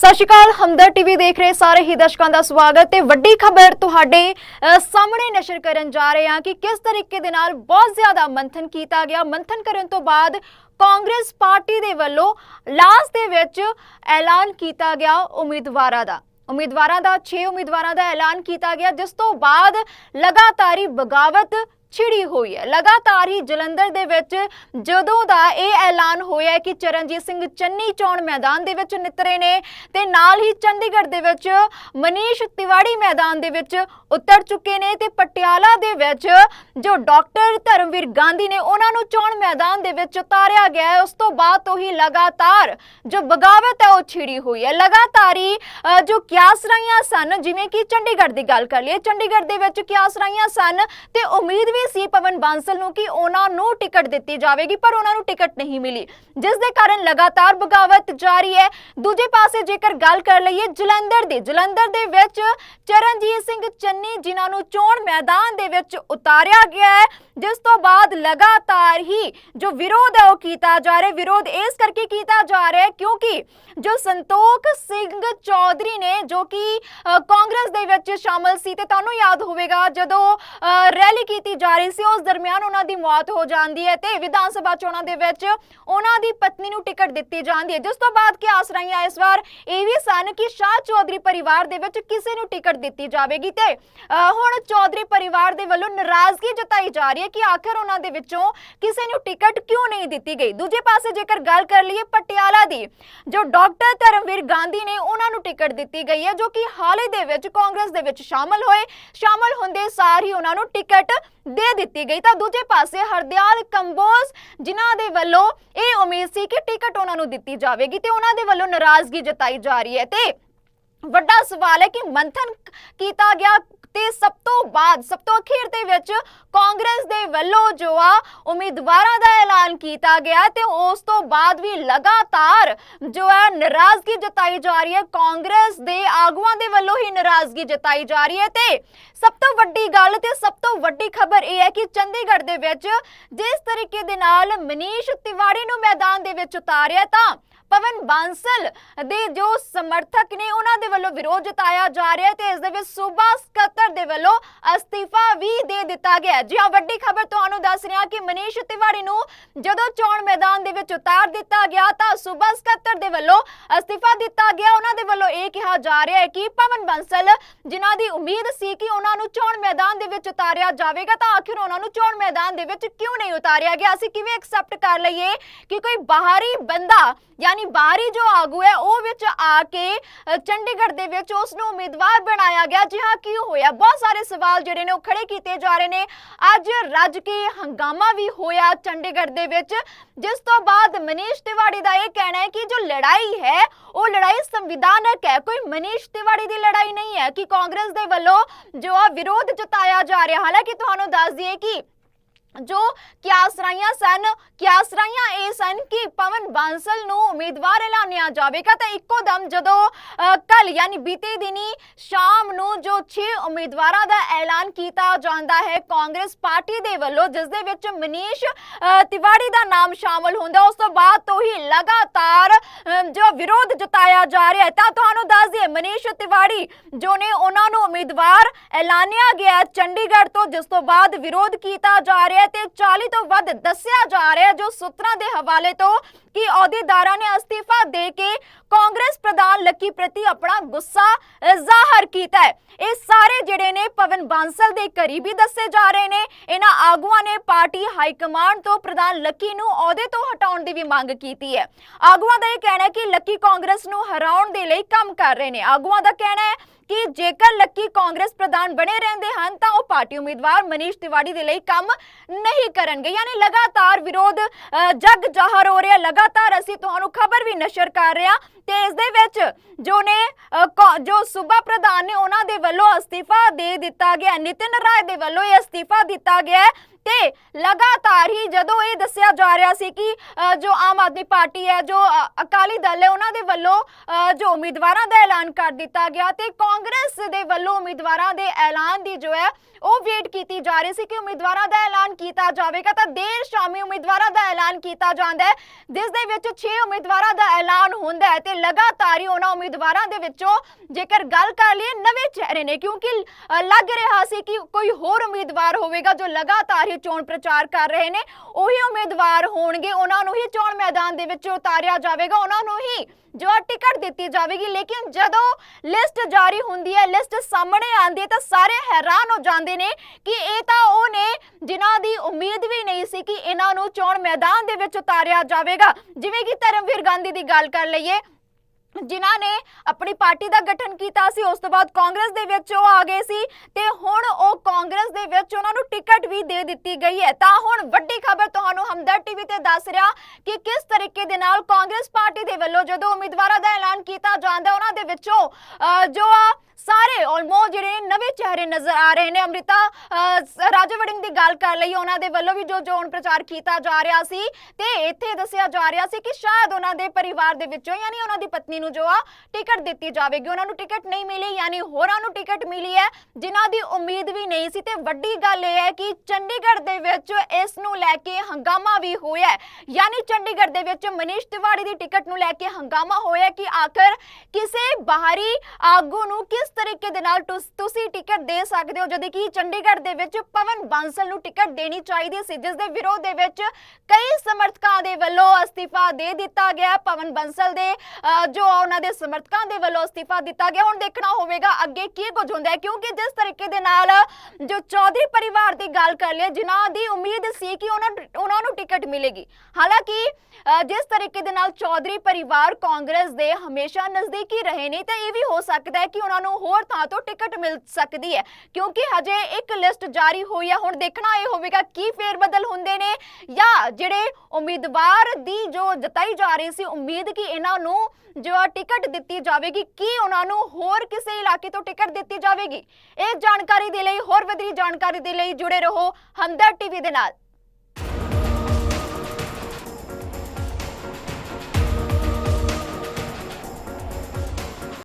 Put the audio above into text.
ਸਤਿ ਸ਼੍ਰੀ ਅਕਾਲ, ਹਮਦਰ ਟੀਵੀ ਦੇਖ ਰਹੇ ਸਾਰੇ ਹੀ ਦਰਸ਼ਕਾਂ ਦਾ ਸਵਾਗਤ ਤੇ ਵੱਡੀ ਖਬਰ ਤੁਹਾਡੇ ਸਾਹਮਣੇ ਨਸ਼ਰ ਕਰਨ ਜਾ ਰਹੇ ਹਾਂ ਕਿ ਕਿਸ ਤਰੀਕੇ ਦੇ ਨਾਲ ਬਹੁਤ ਜ਼ਿਆਦਾ ਮੰਥਨ ਕੀਤਾ ਗਿਆ। ਮੰਥਨ ਕਰਨ ਤੋਂ ਬਾਅਦ ਕਾਂਗਰਸ ਪਾਰਟੀ ਦੇ ਵੱਲੋਂ ਲਾਸਟ ਦੇ ਵਿੱਚ ਐਲਾਨ ਕੀਤਾ ਗਿਆ ਉਮੀਦਵਾਰਾਂ ਦਾ। ਉਮੀਦਵਾਰਾਂ ਦਾ 6 ਉਮੀਦਵਾਰਾਂ ਦਾ ਐਲਾਨ ਕੀਤਾ ਗਿਆ, ਜਿਸ ਤੋਂ ਬਾਅਦ ਲਗਾਤਾਰੀ ਬਗਾਵਤ ਛਿੜੀ ਹੋਈ ਹੈ। ਲਗਾਤਾਰ ਹੀ ਜਲੰਧਰ ਦੇ ਵਿੱਚ ਜਦੋਂ ਦਾ ਇਹ ਐਲਾਨ ਹੋਇਆ ਹੈ ਕਿ ਚਰਨਜੀਤ ਸਿੰਘ ਚੰਨੀ ਚੋਣ ਮੈਦਾਨ ਦੇ ਵਿੱਚ ਨਿਤਰੇ ਨੇ ਤੇ ਨਾਲ ਹੀ ਚੰਡੀਗੜ੍ਹ ਦੇ ਵਿੱਚ ਮਨੀਸ਼ ਤਿਵਾੜੀ ਮੈਦਾਨ ਦੇ ਵਿੱਚ ਉਤਰ ਚੁੱਕੇ ਨੇ ਤੇ ਪਟਿਆਲਾ ਦੇ ਵਿੱਚ ਜੋ ਡਾਕਟਰ ਧਰਮਵੀਰ ਗਾਂਧੀ ਨੇ ਉਹਨਾਂ ਨੂੰ ਚੋਣ ਮੈਦਾਨ ਦੇ ਵਿੱਚ ਉਤਾਰਿਆ ਗਿਆ ਹੈ। ਉਸ ਤੋਂ ਬਾਅਦ ਤੋਂ ਹੀ ਲਗਾਤਾਰ ਜੋ ਬਗਾਵਤ ਹੈ, ਉਹ ਛਿੜੀ ਹੋਈ ਹੈ। ਲਗਾਤਾਰ ਹੀ ਜੋ ਕਿਆਸ ਰਾਈਆਂ ਸਨ, ਜਿਵੇਂ ਕਿ ਚੰਡੀਗੜ੍ਹ ਦੀ ਗੱਲ ਕਰ ਲਈਏ, ਚੰਡੀਗੜ੍ਹ ਦੇ ਵਿੱਚ ਕਿਆਸ ਰਾਈਆਂ ਸਨ ਤੇ ਉਮੀਦ ਵੀ ਸੀ ਪਵਨ ਬਾਂਸਲ ਨੂੰ ਕਿ ਉਹਨਾਂ ਨੂੰ ਟਿਕਟ ਦਿੱਤੀ ਜਾਵੇਗੀ ਪਰ ਉਹਨਾਂ ਨੂੰ ਟਿਕਟ ਨਹੀਂ ਮਿਲੀ। ਜਿਸ ਦੇ ਕਾਰਨ ਲਗਾਤਾਰ ਬਗਾਵਤ ਜਾਰੀ ਹੈ। ਦੂਜੇ ਪਾਸੇ ਜੇਕਰ ਗੱਲ ਕਰ ਲਈਏ ਜਲੰਧਰ ਦੀ ਜਲੰਧਰ ਦੇ ਵਿੱਚ ਚਰਨਜੀਤ ਸਿੰਘ ਚੰਨੀ ਜਿਨ੍ਹਾਂ ਨੂੰ ਚੋਣ ਮੈਦਾਨ ਦੇ ਵਿੱਚ ਉਤਾਰਿਆ ਗਿਆ ਹੈ ਜਿਸ ਤੋਂ ਬਾਅਦ ਲਗਾਤਾਰ ਹੀ ਜੋ ਵਿਰੋਧ ਹੈ ਉਹ ਕੀਤਾ ਜਾ ਰਿਹਾ ਵਿਰੋਧ ਇਸ ਕਰਕੇ ਕੀਤਾ ਜਾ ਰਿਹਾ ਹੈ ਕਿਉਂਕਿ ਜੋ ਸੰਤੋਖ ਸਿੰਘ ਚੌਧਰੀ ਨੇ ਜੋ ਕਿ ਕਾਂਗਰਸ ਦੇ ਵਿੱਚ ਸ਼ਾਮਲ ਸੀ ਤੇ ਤੁਹਾਨੂੰ ਯਾਦ ਹੋਵੇਗਾ ਜਦੋਂ ਅ, ਰੈਲੀ ਕੀਤੀ ਜਾ ਰਹੀ ਸੀ, ਉਸ ਦਰਮਿਆਨ ਉਹਨਾਂ ਦੀ ਮੌਤ ਹੋ ਜਾਂਦੀ ਹੈ ਤੇ ਵਿਧਾਨ ਸਭਾ ਚੋਣਾਂ ਦੇ ਵਿੱਚ ਉਹਨਾਂ ਦੀ ਪਤਨੀ ਨੂੰ ਟਿਕਟ ਦਿੱਤੀ ਜਾਂਦੀ ਹੈ। ਜਿਸ ਤੋਂ ਬਾਅਦ ਕਿ ਆਸ ਰਹੀਆਂ ਇਸ ਵਾਰ? ਇਹ ਵੀ ਸਨ ਕਿ ਸ਼ਾਹ ਚੌਧਰੀ ਪਰਿਵਾਰ ਦੇ ਵਿੱਚ ਕਿਸੇ ਨੂੰ ਟਿਕਟ ਦਿੱਤੀ ਜਾਵੇਗੀ ਤੇ ਹੁਣ ਚੌਧਰੀ ਪਰਿਵਾਰ ਦੇ ਵੱਲੋਂ ਨਾਰਾਜ਼ਗੀ ਜਤਾਈ ਜਾ ਰਹੀ ਹੈ ਕਿ ਆਖਰ ਉਹਨਾਂ ਦੇ ਵਿੱਚੋਂ ਕਿਸੇ ਨੂੰ ਟਿਕਟ ਕਿਉਂ ਨਹੀਂ ਦਿੱਤੀ ਗਈ? ਦੂਜੇ ਪਾਸੇ ਜੇਕਰ ਗੱਲ ਕਰ ਲਈਏ ਪਟਿਆਲਾ ਦੀ, ਜੋ ਡਾਕਟਰ ਧਰਮਵੀਰ ਗਾਂਧੀ ਨੇ ਉਹਨਾਂ ਨੂੰ ਟਿਕਟ ਦਿੱਤੀ ਗਈ ਹੈ, ਜੋ ਕਿ ਹਾਲੇ ਦੇ ਵਿੱਚ ਕਾਂਗਰਸ ਦੇ ਵਿੱਚ ਸ਼ਾਮਲ ਹੋਏ, ਸ਼ਾਮਲ ਹੁੰਦੇ ਸਾਰ ਹੀ ਉਹਨਾਂ ਨੂੰ ਟਿਕਟ ਦੇ ਦਿੱਤੀ ਗਈ ਤਾਂ ਦੂਜੇ ਪਾਸੇ ਹਰਦਿਆਲ ਕੰਬੋਜ, ਜਿਨ੍ਹਾਂ ਦੇ ਵੱਲੋਂ ਇਹ ਉਮੀਦ ਸੀ ਕਿ ਟਿਕਟ ਉਹਨਾਂ ਨੂੰ ਦਿੱਤੀ ਜਾਵੇਗੀ ਤੇ ਉਹਨਾਂ ਦੇ ਵੱਲੋਂ ਨਾਰਾਜ਼ਗੀ ਜਤਾਈ ਜਾ ਰਹੀ ਹੈ ਤੇ ਵੱਡਾ ਸਵਾਲ ਹੈ ਕਿ ਮੰਥਨ ਕੀਤਾ ਗਿਆ ਤੇ ਸਭ ਤੋਂ ਬਾਅਦ, ਸਭ ਤੋਂ ਅਖੀਰ ਦੇ ਵਿੱਚ ਕਾਂਗਰਸ ਦੇ ਵੱਲੋਂ ਜੋ ਆ ਉਮੀਦਵਾਰਾਂ ਦਾ ਐਲਾਨ ਕੀਤਾ ਗਿਆ ਤੇ ਉਸ ਤੋਂ ਬਾਅਦ ਵੀ ਲਗਾਤਾਰ ਜੋ ਹੈ ਨਾਰਾਜ਼ਗੀ ਜਤਾਈ ਜਾ ਰਹੀ ਹੈ। ਕਾਂਗਰਸ ਦੇ ਆਗੂਆਂ ਦੇ ਵੱਲੋਂ ਹੀ ਨਾਰਾਜ਼ਗੀ ਜਤਾਈ ਜਾ ਰਹੀ ਹੈ ਤੇ ਸਭ ਤੋਂ ਵੱਡੀ ਗੱਲ ਤੇ ਸਭ ਤੋਂ ਵੱਡੀ ਖਬਰ ਇਹ ਹੈ ਕਿ ਚੰਡੀਗੜ੍ਹ ਦੇ ਵਿੱਚ ਜਿਸ ਤਰੀਕੇ ਦੇ ਨਾਲ ਮਨੀਸ਼ ਤਿਵਾੜੀ ਨੂੰ ਮੈਦਾਨ ਦੇ ਵਿੱਚ ਉਤਾਰਿਆ ਤਾਂ ਪਵਨ ਬਾਂਸਲ ਦੇ ਜੋ ਸਮਰਥਕ ਨੇ ਉਹਨਾਂ ਦੇ ਵੱਲੋਂ ਵਿਰੋਧ ਜਤਾਇਆ ਜਾ ਰਿਹਾ ਤੇ ਇਸ ਦੇ ਵਿੱਚ ਸੂਬਾ ਸਕੱਤਰ ਦੇ ਵੱਲੋਂ ਅਸਤੀਫਾ ਵੀ ਦੇ ਦਿੱਤਾ ਗਿਆ ਜੀ ਹਾਂ, ਵੱਡੀ ਖਬਰ ਤੁਹਾਨੂੰ ਦੱਸ ਰਿਹਾ ਕਿ ਮਨੀਸ਼ ਤਿਵਾੜੀ ਨੂੰ ਜਦੋਂ ਚੋਣ ਮੈਦਾਨ ਦੇ ਵਿੱਚ ਉਤਾਰ ਦਿੱਤਾ ਗਿਆ ਤਾਂ ਸੂਬਾ ਸਕੱਤਰ ਦੇ ਵੱਲੋਂ ਅਸਤੀਫਾ ਦਿੱਤਾ ਗਿਆ। ਉਹਨਾਂ ਦੇ ਵੱਲੋਂ ਇਹ ਕਿਹਾ ਜਾ ਰਿਹਾ ਹੈ ਕਿ ਪਵਨ ਬਾਂਸਲ, ਜਿਨ੍ਹਾਂ ਦੀ ਉਮੀਦ ਸੀ ਕਿ ਉਹਨਾਂ ਨੂੰ ਚੋਣ ਮੈਦਾਨ ਦੇ ਵਿੱਚ ਉਤਾਰਿਆ ਜਾਵੇਗਾ, ਤਾਂ ਆਖਿਰ ਉਹਨਾਂ ਨੂੰ ਚੋਣ ਮੈਦਾਨ ਦੇ ਵਿੱਚ ਕਿਉਂ ਨਹੀਂ ਉਤਾਰਿਆ ਗਿਆ? ਅਸੀਂ ਕਿਵੇਂ ਐਕਸੈਪਟ ਕਰ ਲਈਏ ਕਿ ਕੋਈ ਬਾਹਰੀ ਬੰਦਾ, ਯਾਨੀ ਬਾਹਰੀ ਜੋ ਆਗੂ ਹੈ, ਉਹ ਵਿੱਚ ਆ ਕੇ ਚੰਡੀਗੜ੍ਹ ਦੇ ਵਿੱਚ ਉਸ ਨੂੰ ਉਮੀਦਵਾਰ ਬਣਾਇਆ ਗਿਆ? ਜੀ ਹਾਂ, ਕੀ ਹੋਇਆ? ਬਹੁਤ ਸਾਰੇ ਸਵਾਲ ਜਿਹੜੇ ਨੇ ਉਹ ਖੜੇ ਕੀਤੇ ਜਾ ਰਹੇ ਨੇ। ਅੱਜ ਰੱਜ ਕੇ ਹੰਗਾਮਾ ਵੀ ਹੋਇਆ ਚੰਡੀਗੜ੍ਹ ਦੇ ਵਿੱਚ। ਜਿਸ ਤੋਂ ਬਾਅਦ ਮਨੀਸ਼ ਤਿਵਾੜੀ ਦਾ ਇਹ ਕਹਿਣਾ ਹੈ ਕਿ ਜੋ ਲੜਾਈ ਹੈ, ਉਹ ਲੜਾਈ ਸੰਵਿਧਾਨਕ ਹੈ। ਕੋਈ ਮਨੀਸ਼ ਤਿਵਾੜੀ ਦੀ ਲੜਾਈ ਨਹੀਂ ਹੈ ਕਿ ਕਾਂਗਰਸ ਦੇ ਵੱਲੋਂ ਜੋ ਆ ਵਿਰੋਧ ਜਤਾਇਆ ਜਾ ਰਿਹਾ। ਹਾਲਾਂਕਿ ਤੁਹਾਨੂੰ ਦੱਸ ਦਈਏ ਕਿ ਜੋ ਕਿਆਸਰਾਈਆਂ ਸਨ ਕਿਆਸਰਾਈਆਂ ਇਹ ਸਨ ਕਿ ਪਵਨ ਬਾਂਸਲ ਨੂੰ ਉਮੀਦਵਾਰ ਐਲਾਨਿਆ ਜਾਵੇਗਾ। ਤਾਂ ਇੱਕੋ ਦਮ ਜਦੋਂ ਕੱਲ ਯਾਨੀ ਬੀਤੇ ਦਿਨੀ ਸ਼ਾਮ ਨੂੰ ਜੋ 6 ਉਮੀਦਵਾਰਾਂ ਦਾ ਐਲਾਨ ਕੀਤਾ ਜਾਂਦਾ ਹੈ, ਕਾਂਗਰਸ ਪਾਰਟੀ ਦੇ ਵੱਲੋਂ, ਜਿਸ ਦੇ ਵਿੱਚ ਮਨੀਸ਼ ਤਿਵਾੜੀ ਦਾ ਨਾਮ ਸ਼ਾਮਲ ਹੁੰਦਾ, ਉਸ ਤੋਂ ਬਾਅਦ ਤੋਂ ਹੀ ਲਗਾਤਾਰ ਜੋ ਵਿਰੋਧ ਜਤਾਇਆ ਜਾ ਰਿਹਾ ਹੈ। ਤਾਂ ਤੁਹਾਨੂੰ ਦੱਸ ਦਈਏ, ਮਨੀਸ਼ ਤਿਵਾੜੀ ਜੋ ਨੇ ਉਹਨਾਂ ਨੂੰ ਉਮੀਦਵਾਰ ਐਲਾਨਿਆ ਗਿਆ ਚੰਡੀਗੜ੍ਹ ਤੋਂ, ਜਿਸ ਤੋਂ ਬਾਅਦ ਵਿਰੋਧ ਕੀਤਾ ਜਾ ਰਿਹਾ ਹੈ ਤੇ 40 ਤੋਂ ਵੱਧ ਦੱਸਿਆ ਜਾ ਰਿਹਾ ਜੋ ਸੂਤਰਾਂ ਦੇ ਹਵਾਲੇ ਤੋਂ ਕਿ ਅਹੁਦੇਦਾਰਾਂ ਨੇ ਅਸਤੀਫਾ ਦੇ ਕੇ ਲੱਕੀ ਪ੍ਰਤੀ ਆਪਣਾ ਗੁੱਸਾ ਜ਼ਾਹਰ ਕੀਤਾ ਹੈ। ਇਹ ਸਾਰੇ ਜਿਹੜੇ ਨੇ ਪਵਨ ਬਾਂਸਲ ਦੇ ਕਰੀਬੀ ਦੱਸੇ ਜਾ ਰਹੇ ਨੇ। ਇਹਨਾਂ ਆਗੂਆਂ ਨੇ ਪਾਰਟੀ ਹਾਈ ਕਮਾਂਡ ਤੋਂ ਪ੍ਰਧਾਨ ਲੱਕੀ ਨੂੰ ਅਹੁਦੇ ਤੋਂ ਹਟਾਉਣ ਦੀ ਵੀ ਮੰਗ ਕੀਤੀ ਹੈ। ਆਗੂਆਂ ਦਾ ਇਹ ਕਹਿਣਾ ਹੈ ਕਿ ਲੱਕੀ ਕਾਂਗਰਸ ਨੂੰ ਹਰਾਉਣ ਦੇ ਲਈ ਕੰਮ ਕਰ ਰਹੇ ਨੇ। ਆਗੂਆਂ ਦਾ ਕਹਿਣਾ ਹੈ ਕਿ ਜੇਕਰ ਲੱਕੀ ਕਾਂਗਰਸ ਪ੍ਰਧਾਨ ਬਣੇ ਰਹਿੰਦੇ ਹਨ, ਤਾਂ ਉਹ ਪਾਰਟੀ ਉਮੀਦਵਾਰ ਮਨੀਸ਼ ਤਿਵਾੜੀ ਦੇ ਲਈ ਕੰਮ ਨਹੀਂ ਕਰਨਗੇ। ਯਾਨੀ ਲਗਾਤਾਰ ਵਿਰੋਧ ਜਗ ਜ਼ਾਹਰ ਹੋ ਰਿਹਾ, ਲਗਾਤਾਰ ਅਸੀਂ ਤੁਹਾਨੂੰ ਖਬਰ ਵੀ ਨਸ਼ਰ ਕਰ ਰਹੇ। ਹਾਂ ਤੇ ਇਸ ਦੇ ਵਿੱਚ ਜੋ ਨੇ ਜੋ ਸੂਬਾ ਪ੍ਰਧਾਨ ਨੇ ਉਹਨਾਂ ਦੇ ਵੱਲੋਂ ਅਸਤੀਫਾ ਦੇ ਦਿੱਤਾ ਗਿਆ, ਨਿਤਿਨ ਰਾਏ ਦੇ ਵੱਲੋਂ ਇਹ ਅਸਤੀਫਾ ਦਿੱਤਾ ਗਿਆ ਤੇ ਲਗਾਤਾਰ ਹੀ ਜਦੋਂ ਇਹ ਦੱਸਿਆ ਜਾ ਰਿਹਾ ਸੀ ਕਿ ਜੋ ਆਮ ਆਦਮੀ ਪਾਰਟੀ ਹੈ, ਜੋ ਅਕਾਲੀ ਦਲ ਹੈ, ਉਹਨਾਂ ਦੇ ਵੱਲੋਂ ਜੋ ਉਮੀਦਵਾਰਾਂ ਦਾ ਐਲਾਨ ਕਰ ਦਿੱਤਾ ਗਿਆ ਤੇ ਕਾਂਗਰਸ ਦੇ ਵੱਲੋਂ ਉਮੀਦਵਾਰਾਂ ਦੇ ਐਲਾਨ ਦੀ ਜੋ ਹੈ, ਉਹ ਵੇਟ ਕੀਤੀ ਜਾ ਰਹੀ ਸੀ ਕਿ ਉਮੀਦਵਾਰਾਂ ਦਾ ਐਲਾਨ ਕੀਤਾ ਜਾਵੇਗਾ। ਤਾਂ ਦੇਰ ਸ਼ਾਮੀ ਉਮੀਦਵਾਰਾਂ ਦਾ ਐਲਾਨ ਕੀਤਾ ਜਾਂਦਾ ਹੈ। ਜਿਸ ਦੇ ਵਿੱਚ 6 ਉਮੀਦਵਾਰਾਂ ਦਾ ਐਲਾਨ ਹੁੰਦਾ ਹੈ ਤੇ ਲਗਾਤਾਰ ਹੀ ਉਹਨਾਂ ਉਮੀਦਵਾਰਾਂ ਦੇ ਵਿੱਚੋਂ ਜੇਕਰ ਗੱਲ ਕਰ ਲਈਏ ਨਵੇਂ ਚਿਹਰੇ ਨੇ, ਕਿਉਂਕਿ ਲੱਗ ਰਿਹਾ ਸੀ ਕਿ ਕੋਈ ਹੋਰ ਉਮੀਦਵਾਰ ਹੋਵੇਗਾ ਜੋ ਲਗਾਤਾਰ ਹੀ ਚੋਣ ਪ੍ਰਚਾਰ ਕਰ ਰਹੇ ਨੇ। ਉਹੀ ਉਮੀਦਵਾਰ ਹੋਣਗੇ, ਉਹਨਾਂ ਨੂੰ ਹੀ ਚੋਣ ਮੈਦਾਨ ਦੇ ਵਿੱਚ ਉਤਾਰਿਆ ਜਾਵੇਗਾ, ਉਹਨਾਂ ਨੂੰ ਹੀ ਜੋ ਟਿਕਟ ਦਿੱਤੀ ਜਾਵੇਗੀ। ਲੇਕਿਨ ਜਦੋਂ ਲਿਸਟ ਜਾਰੀ ਹੁੰਦੀ ਹੈ, ਲਿਸਟ ਸਾਹਮਣੇ ਆਉਂਦੀ ਹੈ, ਤਾਂ ਸਾਰੇ ਹੈਰਾਨ ਹੋ ਜਾਂਦੇ ਨੇ ਕਿ ਇਹ ਤਾਂ ਉਹ ਨੇ ਜਿਨ੍ਹਾਂ ਦੀ ਉਮੀਦ ਵੀ ਸੀ ਕਿ ਇਹਨਾਂ ਨੂੰ ਚੋਣ ਮੈਦਾਨ ਦੇ ਵਿੱਚ ਉਤਾਰਿਆ ਜਾਵੇਗਾ। ਜਿਵੇਂ ਕਿ ਧਰਮਵੀਰ ਗਾਂਧੀ ਦੀ ਗੱਲ ਕਰ ਲਈਏ ਜਿਨ੍ਹਾਂ ਨੇ ਆਪਣੀ ਪਾਰਟੀ ਦਾ ਗਠਨ ਕੀਤਾ ਸੀ ਉਸ ਤੋਂ ਬਾਅਦ ਕਾਂਗਰਸ ਦੇ ਵਿੱਚ ਉਹ ਆ ਗਏ ਸੀ ਤੇ ਹੁਣ ਉਹ ਕਾਂਗਰਸ ਦੇ ਵਿੱਚ ਉਹਨਾਂ ਨੂੰ ਟਿਕਟ ਵੀ ਦੇ ਦਿੱਤੀ ਗਈ ਹੈ। ਤਾਂ ਹੁਣ ਵੱਡੀ ਖਬਰ ਤੁਹਾਨੂੰ ਹਮਦਰ ਟੀਵੀ ਤੇ ਦੱਸ ਰਿਹਾ ਕਿ ਕਿਸ ਤਰੀਕੇ ਦੇ ਨਾਲ ਕਾਂਗਰਸ ਪਾਰਟੀ ਦੇ ਵੱਲੋਂ ਜਦੋਂ ਉਮੀਦਵਾਰਾਂ ਦਾ ਐਲਾਨ ਕੀਤਾ ਜਾਂਦਾ ਉਹਨਾਂ ਦੇ ਵਿੱਚੋਂ ਜੋ ਆ ਸਾਰੇ ਆਲਮੋਸਟ ਜਿਹੜੇ ਨਵੇਂ ਚਿਹਰੇ ਨਜ਼ਰ ਆ ਰਹੇ ਨੇ ਅਮ੍ਰਿਤਾ ਅਹ, ਵੜਿੰਗ ਦੀ ਗੱਲ ਕਰ ਲਈ ਉਹਨਾਂ ਦੇ ਵੱਲੋਂ ਵੀ ਜੋ ਚੋਣ ਪ੍ਰਚਾਰ ਕੀਤਾ ਜਾ ਰਿਹਾ ਸੀ ਤੇ ਇੱਥੇ ਦੱਸਿਆ ਜਾ ਰਿਹਾ ਸੀ ਕਿ ਸ਼ਾਇਦ ਉਹਨਾਂ ਦੇ ਪਰਿਵਾਰ ਦੇ ਵਿੱਚੋਂ ਯਾਨੀ ਉਹਨਾਂ ਦੀ ਪਤਨੀ ਨੂੰ ਜੋ ਆ ਟਿਕਟ ਦਿੱਤੀ ਜਾਵੇਗੀ। ਉਹਨਾਂ ਨੂੰ ਟਿਕਟ ਨਹੀਂ ਮਿਲੀ, ਯਾਨੀ ਹੋਰਾਂ ਨੂੰ ਟਿਕਟ ਮਿਲੀ ਹੈ, ਜਿਨ੍ਹਾਂ ਦੀ ਉਮੀਦ ਵੀ ਨਹੀਂ ਸੀ। ਤੇ ਵੱਡੀ ਗੱਲ ਇਹ ਹੈ ਕਿ ਚੰਡੀਗੜ੍ਹ ਦੇ ਵਿੱਚ ਇਸ ਨੂੰ ਲੈ ਕੇ ਹੰਗਾਮਾ ਵੀ ਹੋਇਆ ਯਾਨੀ ਚੰਡੀਗੜ੍ਹ ਦੇ ਵਿੱਚ ਮਨੀਸ਼ ਤਿਵਾੜੀ ਦੀ ਟਿਕਟ ਨੂੰ ਲੈ ਕੇ ਹੰਗਾਮਾ ਹੋਇਆ ਕਿ ਆਖਰ ਕਿਸੇ ਬਾਹਰੀ ਆਗੂ ਨੂੰ ਕਿਸ ਤਰੀਕੇ ਦੇ ਨਾਲ ਤੁਸੀਂ ਟਿਕਟ ਦੇ ਸਕਦੇ ਹੋ? ਜਦੋਂ ਕਿ ਚੰਡੀਗੜ੍ਹ ਦੇ ਵਿੱਚ ਪਵਨ ਬਾਂਸਲ ਨੂੰ ਟਿਕਟ ਦੇਣੀ ਚਾਹੀਦੀ ਸੀ, ਜਿਸ ਦੇ ਵਿਰੋਧ ਦੇ ਵਿੱਚ ਕਈ ਸਮਰਥਕਾਂ ਦੇ ਵੱਲੋਂ ਅਸਤੀਫਾ ਦੇ ਦਿੱਤਾ ਗਿਆ। ਪਵਨ ਬਾਂਸਲ ਦੇ ਜੋ ਜੋ ਉਹਨਾਂ ਦੇ ਸਮਰਥਕਾਂ ਦੇ ਵੱਲੋਂ ਅਸਤੀਫਾ ਦਿੱਤਾ ਗਿਆ। ਹੁਣ ਦੇਖਣਾ ਹੋਵੇਗਾ ਅੱਗੇ ਕੀ ਕੁਝ ਹੁੰਦਾ ਹੈ, ਕਿਉਂਕਿ ਜਿਸ ਤਰੀਕੇ ਦੇ ਨਾਲ ਜੋ ਚੌਧਰੀ ਪਰਿਵਾਰ ਦੀ ਗੱਲ ਕਰ ਲਈਏ, ਜਿਨ੍ਹਾਂ ਦੀ ਉਮੀਦ ਸੀ ਕਿ ਉਹਨਾਂ ਉਹਨਾਂ ਨੂੰ ਟਿਕਟ ਮਿਲੇਗੀ। ਹਾਲਾਂਕਿ ਜਿਸ ਤਰੀਕੇ ਦੇ ਨਾਲ ਚੌਧਰੀ ਪਰਿਵਾਰ ਕਾਂਗਰਸ ਦੇ ਹਮੇਸ਼ਾ ਨਜ਼ਦੀਕੀ ਰਹੇ ਨੇ, ਤਾਂ ਇਹ ਵੀ ਹੋ ਸਕਦਾ ਹੈ ਕਿ ਉਹਨਾਂ ਨੂੰ ਹੋਰ ਥਾਂ ਤੋਂ ਟਿਕਟ ਮਿਲ ਸਕਦੀ ਹੈ, ਕਿਉਂਕਿ ਹਜੇ ਇੱਕ ਲਿਸਟ ਜਾਰੀ ਹੋਈ ਹੈ। ਹੁਣ ਦੇਖਣਾ ਇਹ ਹੋਵੇਗਾ ਕੀ ਫੇਰ ਬਦਲ ਹੁੰਦੇ ਨੇ, ਜਾਂ ਜਿਹੜੇ ਉਮੀਦਵਾਰ ਦੀ ਜੋ ਜਤਾਈ ਜਾ ਰਹੀ ਸੀ, ਉਮੀਦ ਕਿ ਇਹਨਾਂ ਨੂੰ ਜੋ ਟਿਕਟ ਦਿੱਤੀ ਜਾਵੇਗੀ? ਕੀ ਉਹਨਾਂ ਨੂੰ ਹੋਰ ਕਿਸੇ ਇਲਾਕੇ ਤੋਂ ਟਿਕਟ ਦਿੱਤੀ ਜਾਵੇਗੀ? ਇਹ ਜਾਣਕਾਰੀ ਦੇ ਲਈ, ਹੋਰ ਵਧੇਰੀ ਜਾਣਕਾਰੀ ਦੇ ਲਈ ਜੁੜੇ ਰਹੋ ਹਮਦਰ ਟੀਵੀ ਦੇ ਨਾਲ।